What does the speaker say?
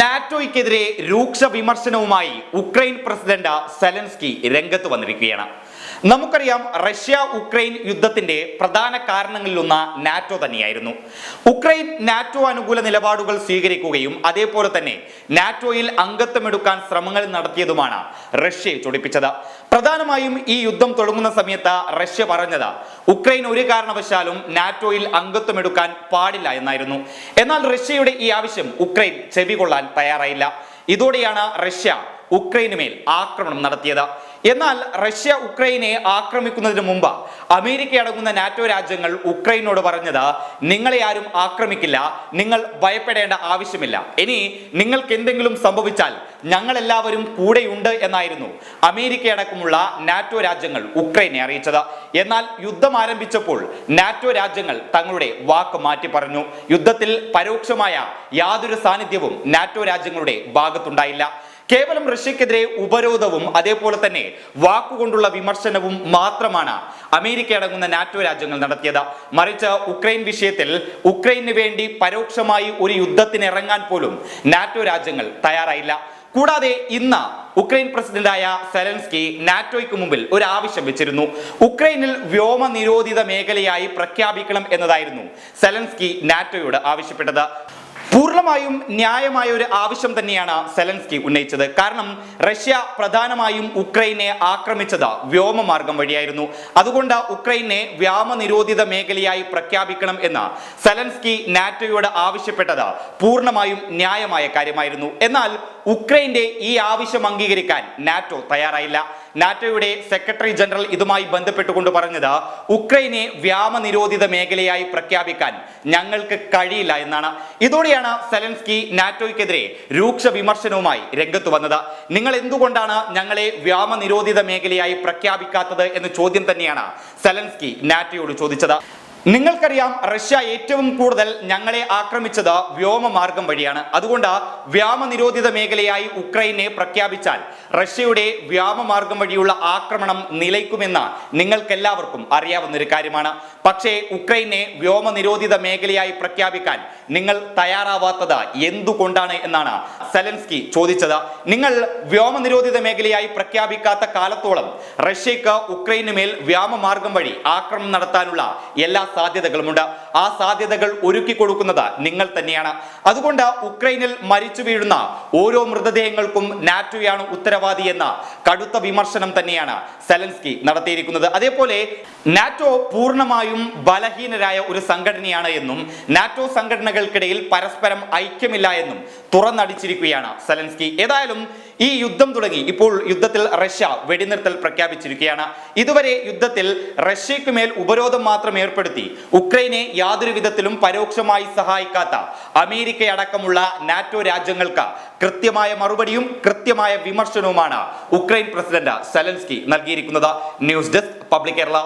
നാറ്റോയ്ക്കെതിരെ രൂക്ഷ വിമർശനവുമായി Ukraine president Zelensky രംഗത്ത് വന്നിരിക്കുകയാണ്. നമുക്കറിയാം റഷ്യ ഉക്രൈൻ യുദ്ധത്തിന്റെ പ്രധാന കാരണങ്ങളിലൊന്ന് നാറ്റോ തന്നെയായിരുന്നു. ഉക്രൈൻ നാറ്റോ അനുകൂല നിലപാടുകൾ സ്വീകരിക്കുകയും അതേപോലെ തന്നെ നാറ്റോയിൽ അംഗത്വമെടുക്കാൻ ശ്രമങ്ങൾ നടത്തിയതുമാണ് റഷ്യയെ ചൊടിപ്പിച്ചത്. പ്രധാനമായും ഈ യുദ്ധം തുടങ്ങുന്ന സമയത്ത് റഷ്യ പറഞ്ഞത് ഉക്രൈൻ ഒരു കാരണവശാലും നാറ്റോയിൽ അംഗത്വം എടുക്കാൻ പാടില്ല എന്നായിരുന്നു. എന്നാൽ റഷ്യയുടെ ഈ ആവശ്യം ഉക്രൈൻ ചെവികൊള്ളാൻ തയ്യാറായില്ല. ഇതോടെയാണ് റഷ്യ ഉക്രൈന് മേൽ ആക്രമണം നടത്തിയത്. എന്നാൽ റഷ്യ ഉക്രൈനെ ആക്രമിക്കുന്നതിന് മുമ്പ് അമേരിക്ക അടങ്ങുന്ന നാറ്റോ രാജ്യങ്ങൾ ഉക്രൈനോട് പറഞ്ഞത് നിങ്ങളെ ആരും ആക്രമിക്കില്ല നിങ്ങൾ ഭയപ്പെടേണ്ട ആവശ്യമില്ല. ഇനി നിങ്ങൾക്ക് എന്തെങ്കിലും സംഭവിച്ചാൽ ഞങ്ങൾ എല്ലാവരും കൂടെയുണ്ട് എന്നായിരുന്നു അമേരിക്ക അടക്കമുള്ള നാറ്റോ രാജ്യങ്ങൾ ഉക്രൈനെ അറിയിച്ചത്. എന്നാൽ യുദ്ധം ആരംഭിച്ചപ്പോൾ നാറ്റോ രാജ്യങ്ങൾ തങ്ങളുടെ വാക്ക് മാറ്റി പറഞ്ഞു. യുദ്ധത്തിൽ പരോക്ഷമായ യാതൊരു സാന്നിധ്യവും നാറ്റോ രാജ്യങ്ങളുടെ ഭാഗത്തുണ്ടായില്ല. കേവലം റഷ്യക്കെതിരെ ഉപരോധവും അതേപോലെ തന്നെ വാക്കുകൊണ്ടുള്ള വിമർശനവും മാത്രമാണ് അമേരിക്ക അടങ്ങുന്ന നാറ്റോ രാജ്യങ്ങൾ നടത്തിയത്. മറിച്ച് ഉക്രൈൻ വിഷയത്തിൽ ഉക്രൈന് വേണ്ടി പരോക്ഷമായി ഒരു യുദ്ധത്തിന് ഇറങ്ങാൻ പോലും നാറ്റോ രാജ്യങ്ങൾ തയ്യാറായില്ല. കൂടാതെ ഇന്ന് ഉക്രൈൻ പ്രസിഡന്റായ സെലൻസ്കി നാറ്റോയ്ക്ക് മുമ്പിൽ ഒരു ആവശ്യം വെച്ചിരുന്നു. ഉക്രൈനിൽ വ്യോമ നിരോധിത മേഖലയായി പ്രഖ്യാപിക്കണം എന്നതായിരുന്നു സെലൻസ്കി നാറ്റോയോട് ആവശ്യപ്പെട്ടത്. പൂർണമായും ന്യായമായ ഒരു ആവശ്യം തന്നെയാണ് സെലൻസ്കി ഉന്നയിച്ചത്. കാരണം റഷ്യ പ്രധാനമായും ഉക്രൈനെ ആക്രമിച്ചത് വ്യോമമാർഗം വഴിയായിരുന്നു. അതുകൊണ്ട് ഉക്രൈനെ വ്യോമ നിരോധിത മേഖലയായി പ്രഖ്യാപിക്കണം എന്ന് സെലൻസ്കി നാറ്റോയോട് ആവശ്യപ്പെട്ടത് പൂർണമായും ന്യായമായ കാര്യമായിരുന്നു. എന്നാൽ ഉക്രൈന്റെ ഈ ആവശ്യം അംഗീകരിക്കാൻ നാറ്റോ തയ്യാറായില്ല. നാറ്റോയുടെ സെക്രട്ടറി ജനറൽ ഇതുമായി ബന്ധപ്പെട്ടുകൊണ്ട് പറഞ്ഞത് ഉക്രൈനെ വ്യാമനിരോധിത മേഖലയായി പ്രഖ്യാപിക്കാൻ ഞങ്ങൾക്ക് കഴിയില്ല എന്നാണ്. ഇതോടെയാണ് സെലൻസ്കി നാറ്റോയ്ക്കെതിരെ രൂക്ഷ വിമർശനവുമായി രംഗത്ത് വന്നത്. നിങ്ങൾ എന്തുകൊണ്ടാണ് ഞങ്ങളെ വ്യാമനിരോധിത മേഖലയായി പ്രഖ്യാപിക്കാത്തത് എന്ന ചോദ്യം തന്നെയാണ് സെലൻസ്കി നാറ്റോയോട് ചോദിച്ചത്. നിങ്ങൾക്കറിയാം റഷ്യ ഏറ്റവും കൂടുതൽ ഞങ്ങളെ ആക്രമിച്ചത് വ്യോമമാർഗം വഴിയാണ്. അതുകൊണ്ട് വ്യോമ നിരോധിത മേഖലയായി ഉക്രൈനെ പ്രഖ്യാപിച്ചാൽ റഷ്യയുടെ വ്യാമമാർഗം വഴിയുള്ള ആക്രമണം നിലയ്ക്കുമെന്ന് നിങ്ങൾക്കെല്ലാവർക്കും അറിയാവുന്ന ഒരു കാര്യമാണ്. പക്ഷേ ഉക്രൈനെ വ്യോമനിരോധിത മേഖലയായി പ്രഖ്യാപിക്കാൻ നിങ്ങൾ തയ്യാറാവാത്തത് എന്തുകൊണ്ടാണ് എന്നാണ് സെലൻസ്കി ചോദിച്ചത്. നിങ്ങൾ വ്യോമനിരോധിത മേഖലയായി പ്രഖ്യാപിക്കാത്ത കാലത്തോളം റഷ്യക്ക് ഉക്രൈനുമേൽ മേൽ വ്യോമമാർഗം വഴി ആക്രമണം നടത്താനുള്ള എല്ലാ സാധ്യതകളുമുണ്ട്. ആ സാധ്യതകൾ ഒരുക്കി കൊടുക്കുന്നത് നിങ്ങൾ തന്നെയാണ്. അതുകൊണ്ട് ഉക്രൈനിൽ മരിച്ചു വീഴുന്ന ഓരോ മൃതദേഹങ്ങൾക്കും നാറ്റോയാണ് ഉത്തരവാദി എന്ന കടുത്ത വിമർശനം തന്നെയാണ് സെലൻസ്കി നടത്തിയിരിക്കുന്നത്. അതേപോലെ നാറ്റോ പൂർണമായും ബലഹീനരായ ഒരു സംഘടനയാണ് എന്നും നാറ്റോ സംഘടനകൾക്കിടയിൽ പരസ്പരം ഐക്യമില്ല എന്നും തുറന്നടിച്ചിരിക്കുകയാണ് സെലൻസ്കി. ഏതായാലും ഈ യുദ്ധം തുടങ്ങി. ഇപ്പോൾ യുദ്ധത്തിൽ റഷ്യ വെടിനിർത്തൽ പ്രഖ്യാപിച്ചിരിക്കുകയാണ്. ഇതുവരെ യുദ്ധത്തിൽ റഷ്യയ്ക്ക് മേൽ ഉപരോധം മാത്രം ഏർപ്പെടുത്തി ഉക്രൈനെ യാതൊരു വിധത്തിലും പരോക്ഷമായി സഹായിക്കാത്ത അമേരിക്ക അടക്കമുള്ള നാറ്റോ രാജ്യങ്ങൾക്ക് കൃത്യമായ മറുപടിയും കൃത്യമായ വിമർശനവുമാണ് ഉക്രൈൻ പ്രസിഡന്റ് സെലൻസ്കി നൽകിയിരിക്കുന്നത്. News desk public Kerala.